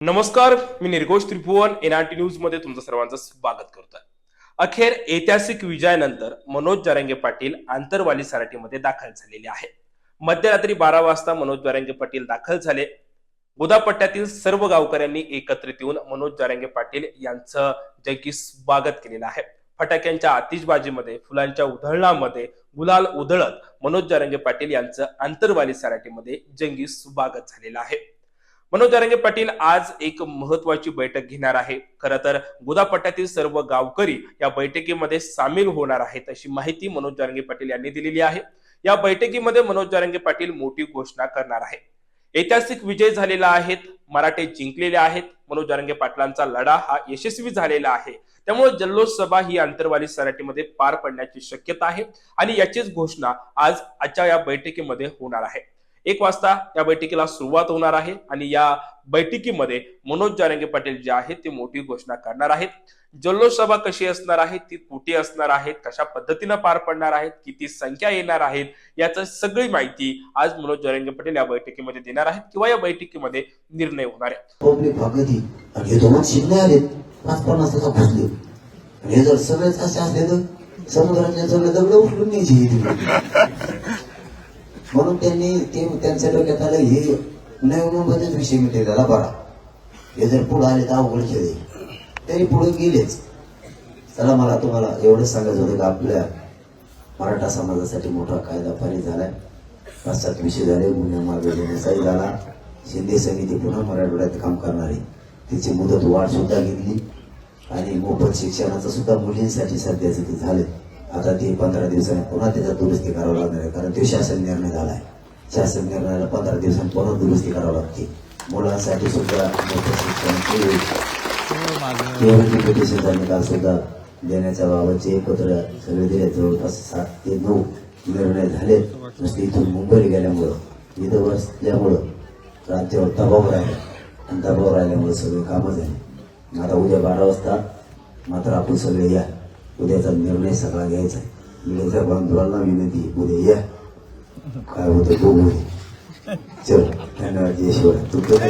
नमस्कार मी निर्घोष त्रिभुवन एनआरटी न्यूजमध्ये तुमचं सर्वांचं स्वागत करतोय. अखेर ऐतिहासिक विजयानंतर मनोज जरांगे पाटील आंतरवाली सराटीमध्ये दाखल झालेले आहे. मध्यरात्री बारा वाजता मनोज जरांगे पाटील दाखल झाले. गोदापट्ट्यातील सर्व गावकऱ्यांनी एकत्रित येऊन मनोज जरांगे पाटील यांचं जगी स्वागत केलेलं आहे. फटाक्यांच्या आतिषबाजीमध्ये फुलांच्या उधळणामध्ये गुलाल उधळत मनोज जारंगे पाटील यांचं आंतरवाली सराटीमध्ये जंगी स्वागत झालेलं आहे. मनोज जरांगे पाटील आज एक महत्वाची बैठक घेणार आहे. खरं तर गोदापट्ट्यातील सर्व गावकरी या बैठकीमध्ये सामील होणार आहेत अशी माहिती मनोज जारंगे पाटील यांनी दिलेली आहे. या बैठकीमध्ये मनोज जारंगे पाटील मोठी घोषणा करणार आहे ऐतिहासिक विजय झालेला आहे मराठे जिंकलेले आहेत मनोज जारंगे पाटलांचा लढा हा यशस्वी झालेला आहे. त्यामुळे जल्लोष सभा ही आंतरवाली सराटीमध्ये पार पडण्याची शक्यता आहे आणि याचीच घोषणा आज आजच्या या बैठकीमध्ये होणार आहे. एक वाजता या बैठकीला सुरुवात होणार आहे आणि या बैठकीमध्ये मनोज जारंगे पाटील जे आहेत ते मोठी घोषणा करणार आहेत. जल्लोष सभा कशी असणार आहे ती कुठे असणार आहेत कशा पद्धतीनं पार पडणार आहेत किती संख्या येणार आहेत याचं सगळी माहिती आज मनोज जारंगे पाटील या बैठकीमध्ये देणार आहेत किंवा या बैठकीमध्ये निर्णय होणार आहे. म्हणून त्यांनी ते त्यांच्या डोक्यात आलं हे नवीन विषय मिळते त्याला बरा हे जर पुढे आले तर अवघड खेळ त्यांनी तरी पुढे गेलेच. चला मला तुम्हाला एवढंच सांगायचं होतं की आपल्या मराठा समाजासाठी मोठा कायदा पारित झालाय. पाश्चात विषय झाले गुन्हे मागे घेण्याचाही झाला. शिंदे समिती पुन्हा मराठवाड्यात काम करणार. आहे तिची मुदत वाढ सुद्धा घेतली. आणि मोफत शिक्षणाचं सुद्धा मुलींसाठी सध्याचं ते झालं आता ते पंधरा दिवसांनी पुन्हा त्याचा दुरुस्ती करावं लागणार आहे. कारण तो शासन निर्णय झाला आहे शासन निर्णयाला पंधरा दिवसांनी पुन्हा दुरुस्ती करावं लागते. मुलांसाठी सुद्धा मोफत शिक्षण निकाल सुद्धा देण्याच्या बाबतचे पत्र सगळे दिले. जवळपास सात ते नऊ निर्णय झाले. नुसते इथून मुंबईला गेल्यामुळं इथं बसल्यामुळं राज्यावर दबाव राहिला. आणि दबाव राहिल्यामुळे सगळे कामं झाले. आता उद्या बारा वाजता मात्र आपण सगळे या. उद्याचा निर्णय सगळा घ्यायचा आहे. मिळायच्या बांधवांना विनंती उद्या या. काय होतं बघू चल धन्यवाद जय शिवराय. तुमचं